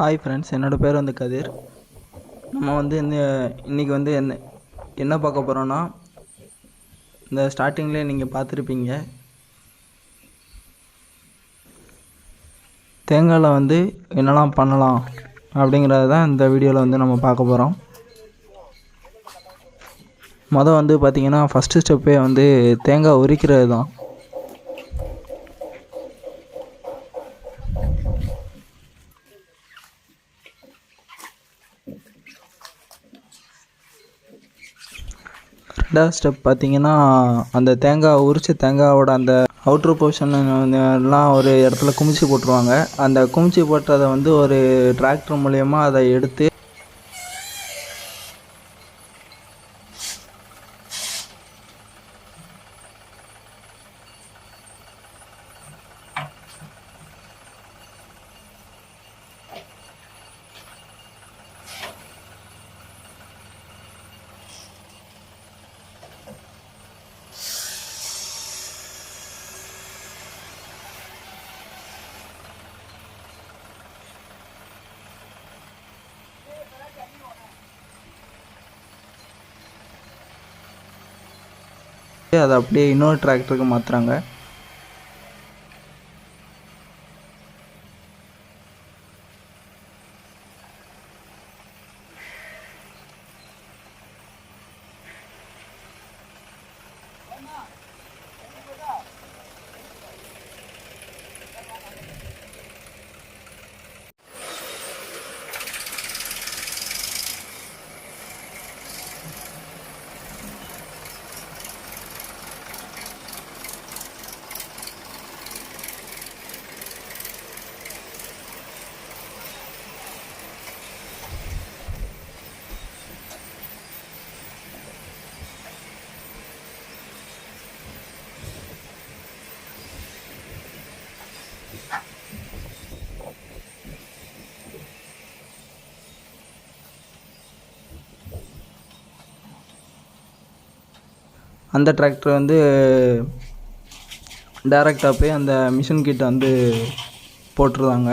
Hi friends என்னோடய பேர் வந்து கதிர். நம்ம வந்து இந்த இன்றைக்கி வந்து என்ன என்ன பார்க்க போகிறோன்னா இந்த ஸ்டார்டிங்லேயே நீங்கள் பார்த்துருப்பீங்க. தேங்காயில் வந்து என்னெல்லாம் பண்ணலாம் அப்படிங்கிறது தான் இந்த வீடியோவில் வந்து நம்ம பார்க்க போகிறோம் மொதல் வந்து பார்த்திங்கன்னா ஃபஸ்ட்டு ஸ்டெப்பே வந்து தேங்காய் உரிக்கிறது தான் ரெண்டாவது ஸ்டெப் பார்த்தீங்கன்னா அந்த தேங்காய் உரிச்ச தேங்காயோட அந்த அவுட்ரு போர்ஷன் எல்லாம் ஒரு இடத்துல குமிச்சு போட்டுருவாங்க. அந்த குமிச்சு போட்டதை வந்து ஒரு டிராக்டர் மூலயமா அதை எடுத்து அதை அப்படியே இன்னொரு டிராக்டருக்கு மாற்றுறாங்க அந்த டிராக்டர் வந்து டேரெக்டாக போய் அந்த மிஷின் கிட்ட வந்து போட்டுருவாங்க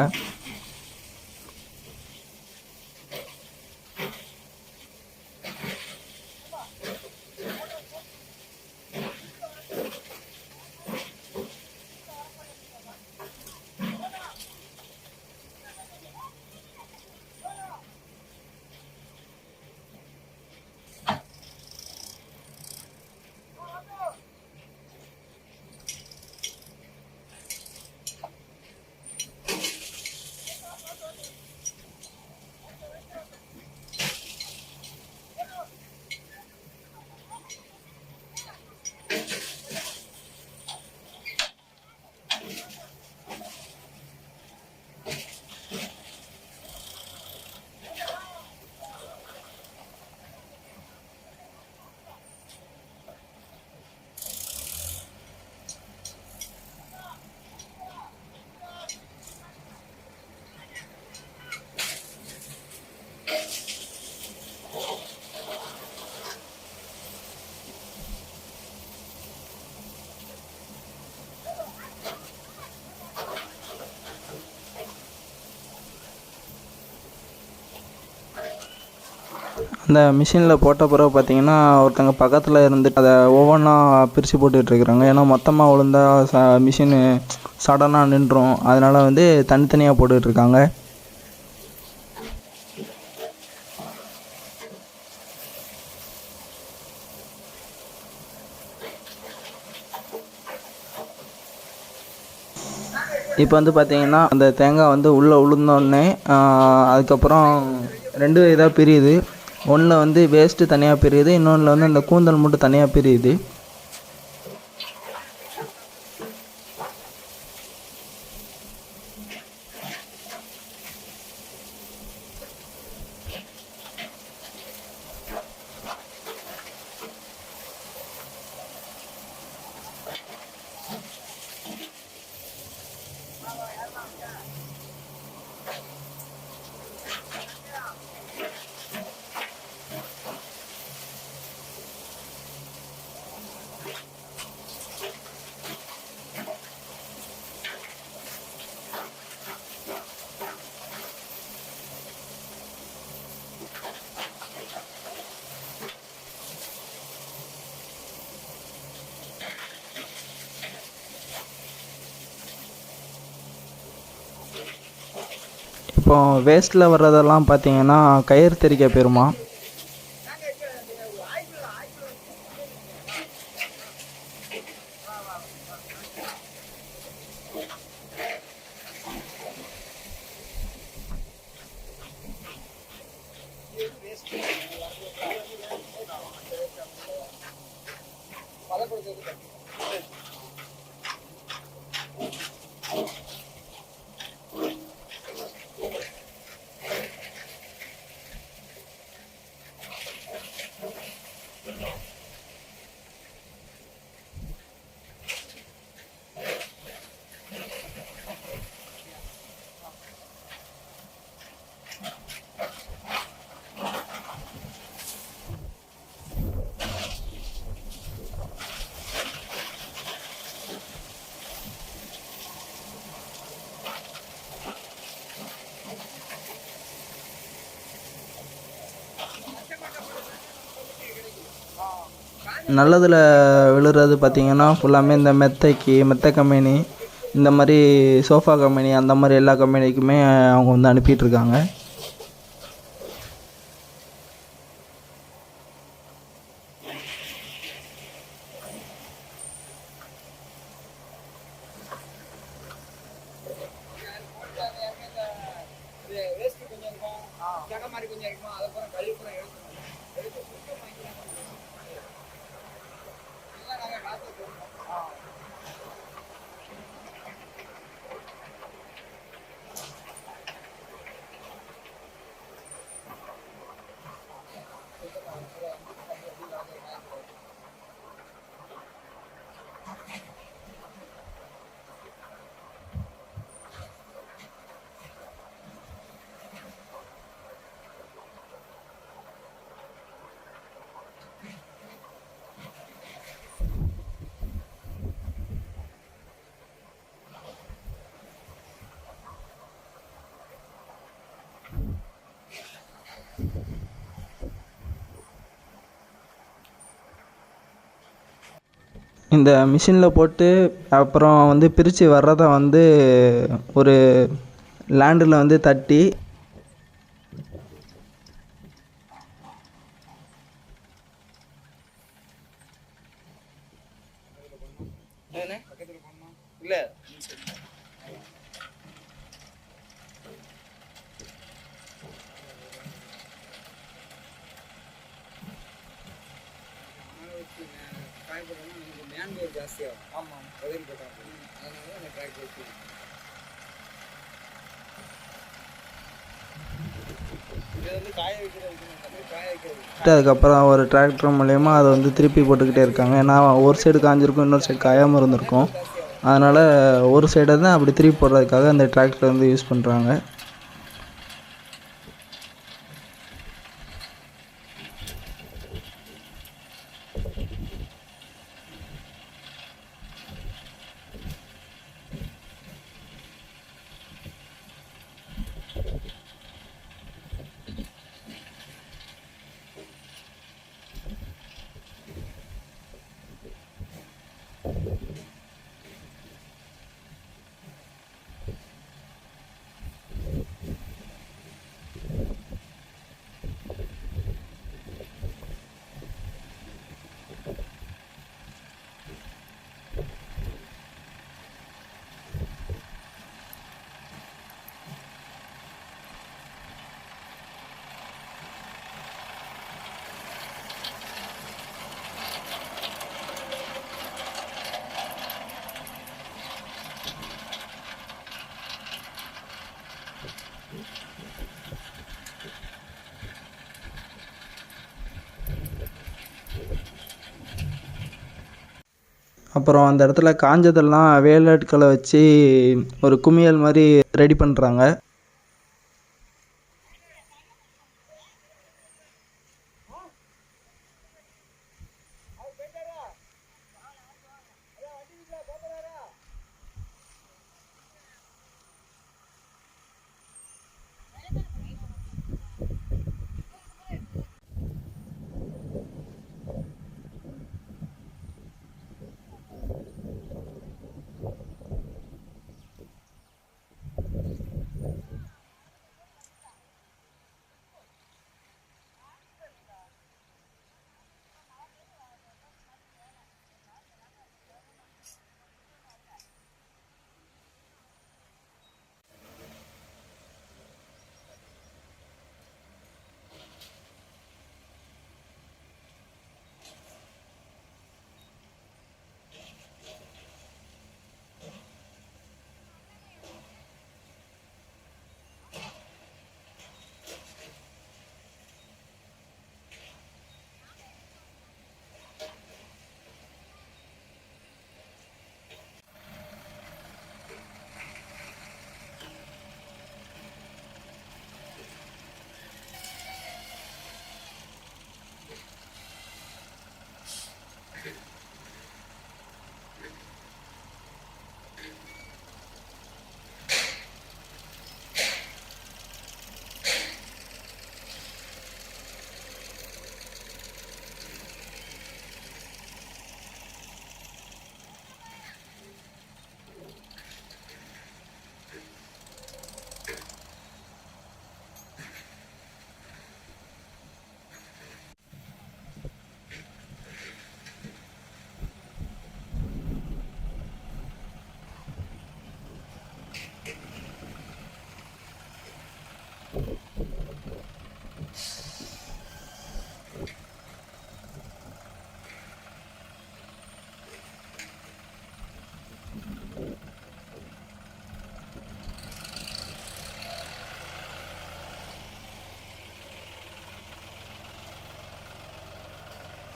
அந்த மிஷினில் போட்ட பிறகு பார்த்தீங்கன்னா ஒருத்தங்க பக்கத்தில் இருந்துட்டு அதை ஒவ்வொன்றா பிரித்து போட்டுட்ருக்குறாங்க ஏன்னா மொத்தமாக விழுந்தா ச மிஷினு சடனாக நின்றும். அதனால் வந்து தனித்தனியாக போட்டுட்ருக்காங்க இப்போ வந்து பார்த்தீங்கன்னா அந்த தேங்காய் வந்து உள்ளே உளுந்தோடனே அதுக்கப்புறம் ரெண்டு இதாக பிரியுது. ஒன்றில் வந்து வேஸ்ட்டு தனியாக பிரியுது இன்னொன்றில் வந்து அந்த கூந்தல் மட்டும் தனியாக பிரியுது. இப்போ வேஸ்ட்டில் வர்றதெல்லாம் பார்த்தீங்கன்னா கயிறு தெறிக்க போயிடுமா நல்லதில் விழுறது பார்த்திங்கன்னா ஃபுல்லாமே இந்த மெத்தைக்கு மெத்தை கம்பெனி இந்த மாதிரி சோஃபா கம்பெனி அந்த மாதிரி எல்லா கம்பெனிக்குமே அவங்க வந்து அனுப்பிட்டுருக்காங்க. இந்த மிஷினில் போட்டு அப்புறம் வந்து பிரித்து வர்றதை வந்து ஒரு லேண்டில் வந்து தட்டி பக்கத்தில் போகணுமா இல்லை மேன்பவர் ஜாஸ்தியாகும் ஆமாம் பதில் போட்டால் அதனால தான் அந்த டிராக்டர் வச்சு இது வந்து காய வைக்கிறது காய வைக்கிறது அதுக்கப்புறம் ஒரு டிராக்டர் மூலயமா அதை வந்து திருப்பி போட்டுக்கிட்டே இருக்காங்க. ஏன்னா ஒரு சைடு காஞ்சிருக்கும் இன்னொரு சைடு காயாமல் இருந்திருக்கும். அதனால் ஒரு சைடை தான் அப்படி திருப்பி போடுறதுக்காக அந்த டிராக்டர் வந்து யூஸ் பண்ணுறாங்க அப்புறம் அந்த இடத்துல காஞ்சதெல்லாம் வேலாட்களை வச்சு ஒரு குமியல் மாதிரி ரெடி பண்ணுறாங்க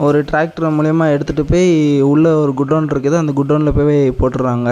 ஒரு டிராக்டர் மூலயமா எடுத்துகிட்டு போய் உள்ளே ஒரு குடோன் இருக்குது அந்த குடோனில் போய் போட்டுடுறாங்க.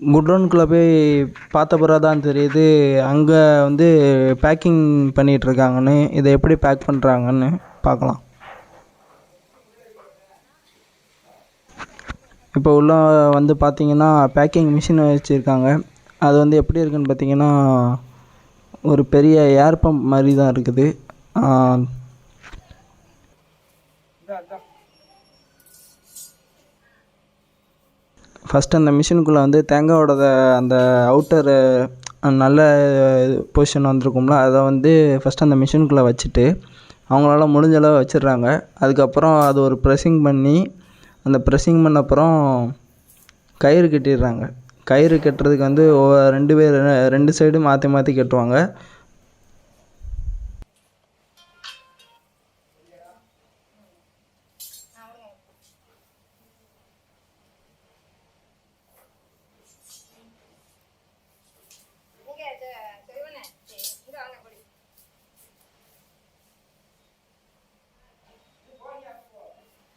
குடோனுக்குள்ளே போய் பார்த்த பிறகு தான் தெரியுது. அங்கே வந்து பேக்கிங் பண்ணிகிட்ருக்காங்கன்னு இதை எப்படி பேக் பண்ணுறாங்கன்னு பார்க்கலாம். இப்போ உள்ள வந்து பார்த்தீங்கன்னா பேக்கிங் மிஷின் வச்சுருக்காங்க. அது வந்து எப்படி இருக்குன்னு பார்த்தீங்கன்னா ஒரு பெரிய ஏர் பம்ப் மாதிரி தான் இருக்குது ஃபஸ்ட்டு அந்த மிஷினுக்குள்ளே வந்து தேங்காயோட அந்த அவுட்டரு நல்ல பொசிஷன் வந்திருக்கும்ல அதை வந்து ஃபஸ்ட்டு அந்த மிஷினுக்குள்ளே வச்சுட்டு அவங்களால முடிஞ்ச அளவு வச்சிடுறாங்க. அதுக்கப்புறம் அது ஒரு ப்ரெஸ்ஸிங் பண்ணி அந்த ப்ரெஸ்ஸிங் பண்ண அப்புறம் கயிறு கட்டிடுறாங்க. கயிறு கட்டுறதுக்கு வந்து ரெண்டு பேர் ரெண்டு சைடும் மாற்றி மாற்றி கட்டுவாங்க.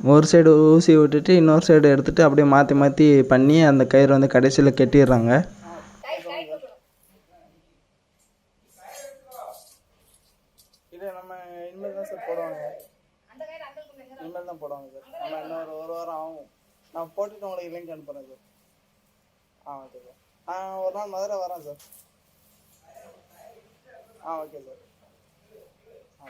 ஒரு சைடு ஊசி விட்டுட்டு இன்னொரு சைடு எடுத்துகிட்டு அப்படியே மாற்றி மாற்றி பண்ணி அந்த கயிறு வந்து கடைசியில் கட்டிடுறாங்க. கை கை இது நம்ம இனிமேல் தான் சார் போடுவாங்க. இனிமேல் தான் போடுவாங்க சார் நம்ம இன்னொரு ஒரு வாரம் ஆகும். நான் போட்டுட்டு உங்களுக்கு லிங்க் அனுப்புகிறேன் சார் ஆ ஓகே சார் ஆ ஒரு நாள் மதுரை வரேன் சார் ஆ ஓகே சார் ஆ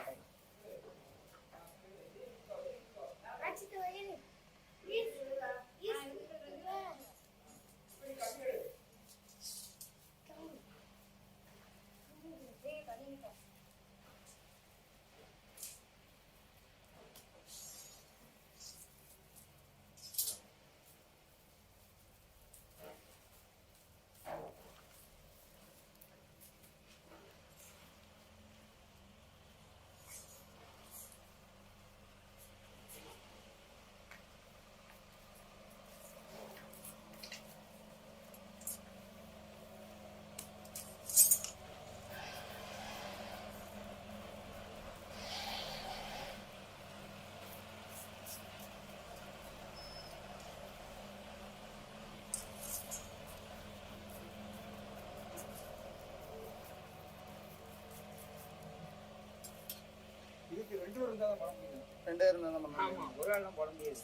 தேங்க்ஸ் பேர் இருந்தால் தான் போட முடியும். ரெண்டு பேர் இருந்தால் தான். ஆமாம் ஒரு ஆள்லாம் போட முடியாது.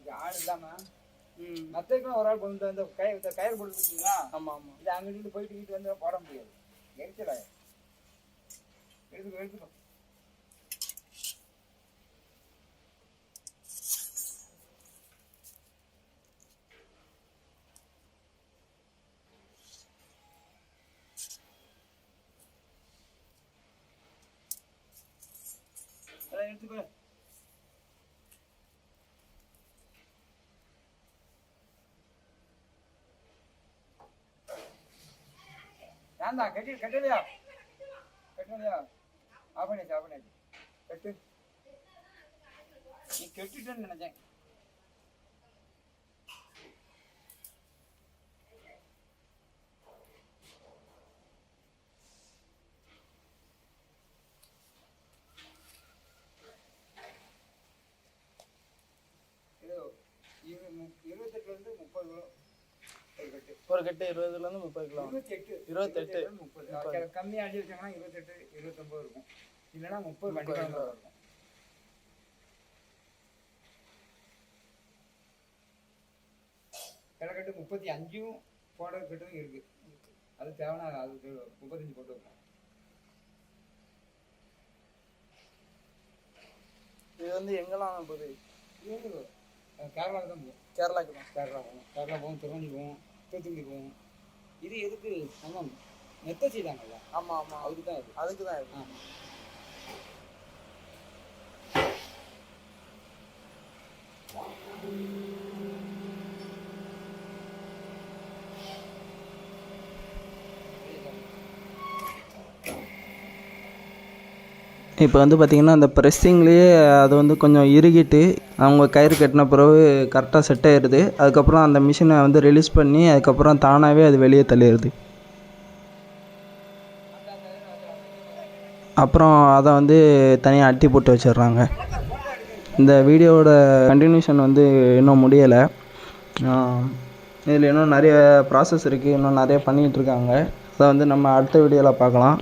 இது ஆள் இல்லாமல் மற்றதுக்கும் ஒரு ஆள் கொண்டு வந்து கயிறு கயிறு போட்டு வச்சிங்களா ஆமாம் ஆமாம் இது அங்கிட்டு போயிட்டு வீட்டு வந்து போட முடியாது. எரிச்சல எடுத்துக்கோ எடுத்துக்கோ. ஏன்டா கட்டி கட்டலையா? கட்டலையா? ஆஃப் பண்ணியாச்சு ஆஃப் பண்ணியாச்சு கட்டு. நீ கெட்டுட்டேன்னு நினைச்சேன் இது இரு- மு- இருபத்தெட்டுலேருந்து முப்பது கிலோ ஒரு கட்டு இருபதுலேருந்து முப்பது கிலோ. இருபத்தெட்டு. இருபத்தெட்டு. முப்பது. அது கம்மியா அடி வச்சாங்கன்னா இருபத்தெட்டு இருபத்தொன்பது இருக்கும். இல்லைன்னா முப்பது கண்டிப்பாக. இருக்கும். கிழக்கட்டு முப்பத்தி அஞ்சும் போட கட்டும் இருக்கு. அது தேவைன்னா அதுக்கு முப்பத்தஞ்சு போட்டு வைப்போம் இது வந்து எங்கெல்லாம் போகுது? கேரளாவுக்கு தான் போகும் கேரளாக்கு தான். கேரளா போகும் கேரளா போகும் திருவண்ணி போகும் போகும் இது எதுக்கு? நம்ம மெத்த செய்தாங்கல்ல? ஆமாம் ஆமாம் அதுக்கு தான் இது. அதுக்கு தான் இது. ஆமா. இப்போ வந்து பார்த்திங்கன்னா அந்த ப்ரெஸ்ஸிங்லேயே அது வந்து கொஞ்சம் இறுகிட்டு அவங்க கயிறு கட்டின பிறகு கரெக்டாக செட் ஆயிடுது அதுக்கப்புறம் அந்த மிஷினை வந்து ரிலீஸ் பண்ணி அதுக்கப்புறம் தானாகவே அது வெளியே தள்ளிடுது. அப்புறம் அதை வந்து தனியாக அட்டி போட்டு வச்சிடுறாங்க. இந்த வீடியோவோட கண்டினியூஷன் வந்து இன்னும் முடியலை. இதில் இன்னும் நிறைய ப்ராசஸ் இருக்குது இன்னும் நிறைய பண்ணிகிட்டு இருக்காங்க. அதை வந்து நம்ம அடுத்த வீடியோவில் பார்க்கலாம்.